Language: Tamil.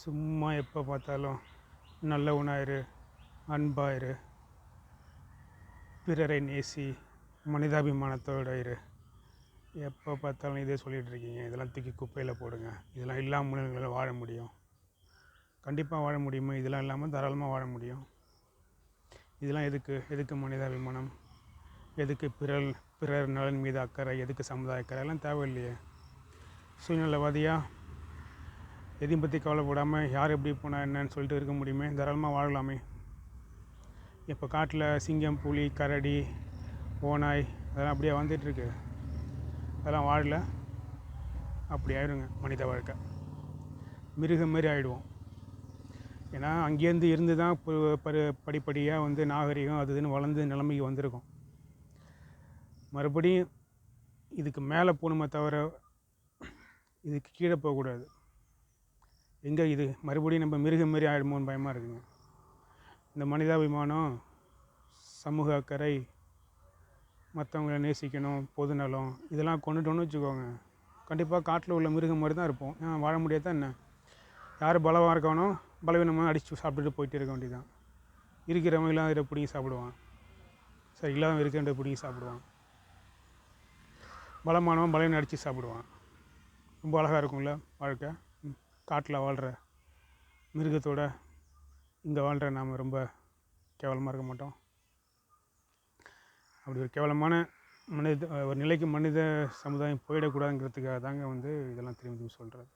சும்மா எப்போ பார்த்தாலும் நல்லவனாயிரு அன்பாயிரு. பிறரை நேசி மனிதாபிமானத்தோட இரு. எப்போ பார்த்தாலும் இதே சொல்லிகிட்டு இருக்கீங்க. இதெல்லாம் தூக்கி குப்பையில் போடுங்க. இதெல்லாம் இல்லாமல் எங்களால் வாழ முடியும். கண்டிப்பாக வாழ முடியுமா. இதெல்லாம் இல்லாமல் தாராளமாக வாழ முடியும். இதெல்லாம் எதுக்கு? எதுக்கு மனிதாபிமானம்? எதுக்கு பிறர் பிறர் நலன் மீது அக்கறை? எதுக்கு சமுதாய அக்கறை? எல்லாம் தேவையில்லையே. சுயநலவாதியாக எதையும் பற்றி கவலைப்படாமல் யார் எப்படி போனால் என்னன்னு சொல்லிட்டு இருக்க முடியுமே. தாராளமாக வாழலாமே. இப்போ காட்டில் சிங்கம் புலி கரடி ஓநாய் அதெல்லாம் அப்படியே வந்துட்டுருக்கு அதெல்லாம் வாழல. அப்படி ஆயிடுங்க மனித வாழ்க்கை. மிருகம் மாரி ஆகிடுவோம் ஏன்னா அங்கேருந்து இருந்து தான் பரு படிப்படியாக வந்து நாகரிகம் அது இதுன்னு வளர்ந்து நிலைமைக்கு வந்திருக்கோம். மறுபடியும் இதுக்கு மேலே போகணுமே தவிர இதுக்கு கீழே போகக்கூடாது. எங்கே இது? மறுபடியும் நம்ம மிருகம் மாரி ஆகிடுமோன்னு பயமாக இருக்குங்க. இந்த மனிதாபிமானம் சமூக அக்கறை மற்றவங்கள நேசிக்கணும் பொதுநலம் இதெல்லாம் கொண்டுட்டோன்னு வச்சுக்கோங்க. கண்டிப்பாக காட்டில் உள்ள மிருகம் மாதிரி தான் இருப்போம். ஏன் வாழ முடியாது என்ன? யார் பலமாக இருக்கானோ பலவீனமாக அடித்து சாப்பிட்டுட்டு போயிட்டு இருக்க வேண்டியதான் இருக்கிறவங்க இல்லாத பிடிங்கி சாப்பிடுவான்? சரி இல்லாதவன் இருக்கின்ற பிடிங்கி சாப்பிடுவான்? பலமானவன் பலவீனம் அடித்து சாப்பிடுவான். ரொம்ப அழகாக இருக்கும்ல வாழ்க்கை. காட்டில் வாழ்கிற மிருகத்தோட இங்கே வாழ்கிற நாம் ரொம்ப கேவலமாக இருக்க மாட்டோம். அப்படி ஒரு கேவலமான மனித ஒரு நிலைக்கு மனித சமுதாயம் போயிடக்கூடாதுங்கிறதுக்காக தாங்க வந்து இதெல்லாம் திரும்பி சொல்கிறது.